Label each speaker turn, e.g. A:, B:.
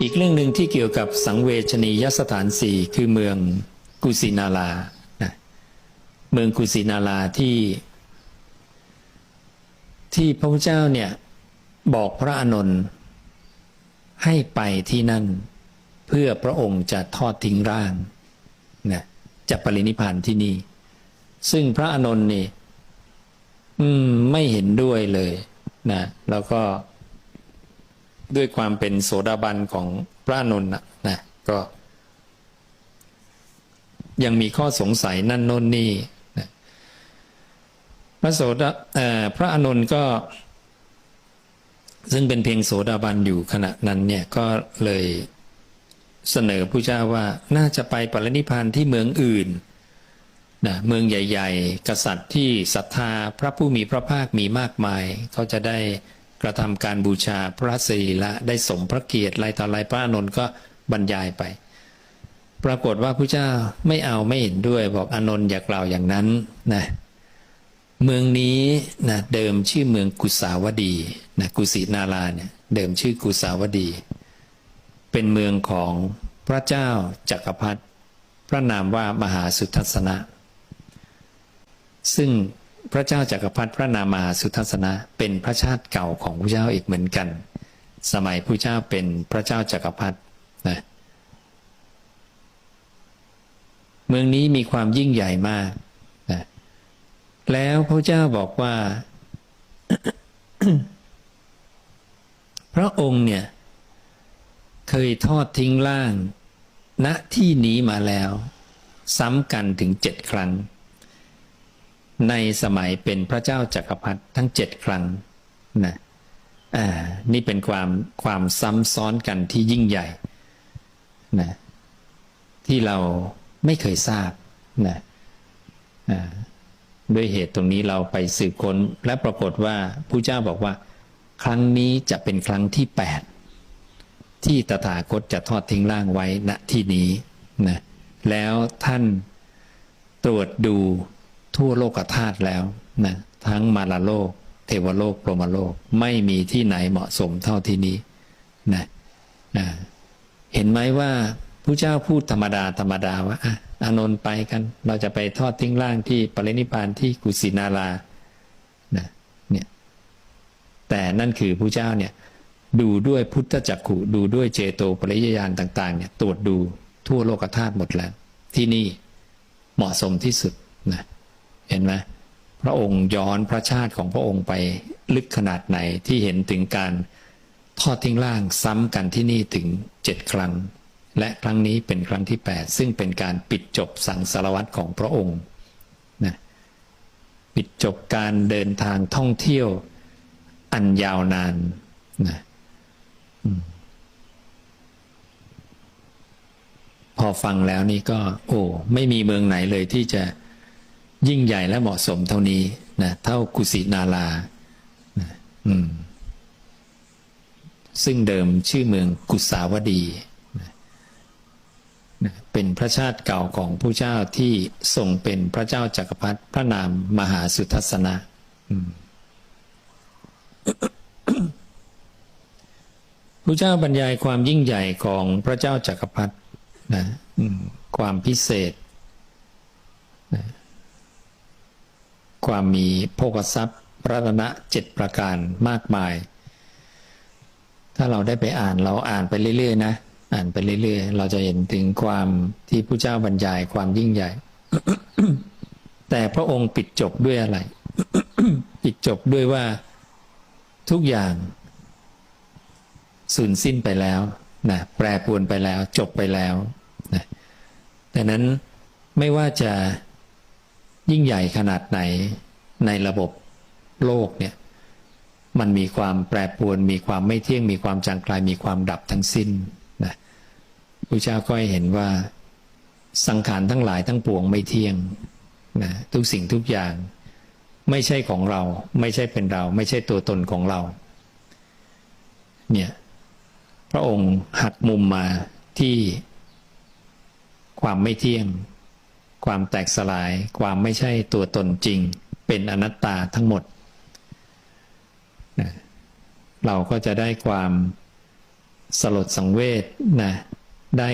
A: อีกเรื่องหนึ่งที่เกี่ยวกับสังเวชนียสถานสี่คือเมืองกุสินารานะเมืองกุสินาราที่ ที่พระพุทธเจ้าเนี่ยบอกพระอานนท์ให้ไปที่นั่น เพื่อพระองค์จะทอดทิ้งร่างนะจะปรินิพานที่นี่ ซึ่งพระอานนท์นี่ไม่เห็นด้วยเลยนะแล้วก็ ด้วยความเป็นโสดาบันของพระอนนท์นะนะก็ ยังมีข้อสงสัยนั่นโน่นนี่นะพระโสดาเอ่อพระอนนท์ก็ ซึ่งเป็นเพียงโสดาบันอยู่ขณะนั้นเนี่ยก็เลยเสนอผู้เจ้าว่าน่าจะไปปรินิพพานที่เมืองอื่นนะเมืองใหญ่ ๆ กษัตริย์ที่ศรัทธาพระผู้มีพระภาคมีมากมาย เขาจะได้ กระทำการบูชาพระศรีละได้สมพระเกียรติไรต่อไรพระอนนท์ก็บรรยายไป ปรากฏว่าพระเจ้าไม่เอาไม่เห็นด้วยบอกอนนท์อย่ากล่าวอย่างนั้นนะเมืองนี้นะเดิมชื่อเมืองกุสาวดีนะกุสินาราเนี่ยเดิมชื่อกุสาวดี เป็นเมืองของพระเจ้าจักรพรรดิพระนามว่ามหาสุทัศนะ ซึ่ง พระเจ้าจักรพรรดิพระนามาสุทัศนะ เป็นพระชาติเก่าของพระเจ้าอีกเหมือนกัน สมัยพระเจ้าเป็นพระเจ้าจักรพรรดินะเมืองนี้มีความยิ่งใหญ่มากนะแล้วพระเจ้าบอกว่า พระองค์เนี่ย เคยทอดทิ้งร่างณที่นี้มาแล้ว ซ้ำกันถึงเจ็ดครั้ง ในสมัยเป็นพระเจ้าจักรพรรดิทั้งเจ็ดครั้งนะอ่านี่เป็นความความซ้ำซ้อนกันที่ยิ่งใหญ่นะที่เราไม่เคยทราบนะอ่าด้วยเหตุตรงนี้เราไปสืบค้นและปรากฏว่าผู้เจ้าบอกว่า ครั้งนี้จะเป็นครั้งที่แปดที่ตถาคตจะทอดทิ้งร่างไว้ณที่นี้นะแล้วท่านตรวจดู ทั่วโลกธาตุแล้วนะทั้งมาลาโลก เทวโลกพรหมโลกไม่มีที่ไหนเหมาะสมเท่าที่นี้นะอ่าเห็นไหมว่าผู้เจ้าพูดธรรมดาธรรมดาว่าอะอานนท์ไปกัน เราจะไปทอดทิ้งร่างที่ปรินิพพานที่กุสินารานะเนี่ยแต่นั่นคือผู้เจ้าเนี่ยดูด้วยพุทธจักขุดูด้วยเจโตปริยญาณต่าง ๆ เนี่ยตรวจดูทั่วโลกธาตุหมดแล้ว ที่นี่เหมาะสมที่สุดนะ เห็นไหมพระองค์ย้อนพระชาติของพระองค์ไปลึกขนาดไหนที่เห็นถึงการทอดทิ้งร่างซ้ำกันที่นี่ถึงเจ็ดครั้ง และครั้งนี้เป็นครั้งที่ 8 ซึ่งเป็นการปิดจบสังสารวัตรของพระองค์นะปิดจบการเดินทางท่องเที่ยวอันยาวนานนะพอฟังแล้วนี่ก็ โอ้ ไม่มีเมืองไหนเลยที่จะ ยิ่งใหญ่และเหมาะสมเท่านี้นะเท่ากุสินารานะซึ่งเดิมชื่อเมืองกุสาวดีเป็นพระชาติเก่าของผู้เจ้าที่ทรงเป็นพระเจ้าจักรพรรดิพระนามมหาสุทัศนะผู้เจ้าบรรยายความยิ่งใหญ่ของพระเจ้าจักรพรรดินะความพิเศษนะ ความมีโภกทรัพย์รัตนะเจ็ดประการมากมาย ถ้าเราได้ไปอ่านเราอ่านไปเรื่อยๆนะ อ่านไปเรื่อยๆ เราจะเห็นถึงความที่ผู้เจ้าบรรยายความยิ่งใหญ่ แต่พระองค์ปิดจบด้วยอะไร ปิดจบด้วยว่าทุกอย่างสูญสิ้นไปแล้วนะแปรปรวนไปแล้วจบไปแล้วนะดังนั้นไม่ว่าจะ ยิ่งใหญ่ขนาดไหนในระบบโลกเนี่ยมันมีความแปรปรวนมีความไม่เที่ยง มีความจางคลายมีความดับทั้งสิ้นนะพระเจ้าก็เห็นว่าสังขารทั้งหลายทั้งปวงไม่เที่ยงนะทุกสิ่งทุกอย่างไม่ใช่ของเรา ไม่ใช่เป็นเรา ไม่ใช่ตัวตนของเรา เนี่ยพระองค์หักมุมมาที่ความไม่เที่ยง ความแตกสลาย ความไม่ใช่ตัวตนจริง เป็นอนัตตาทั้งหมดนะเราก็จะได้ความสลดสังเวชนะได้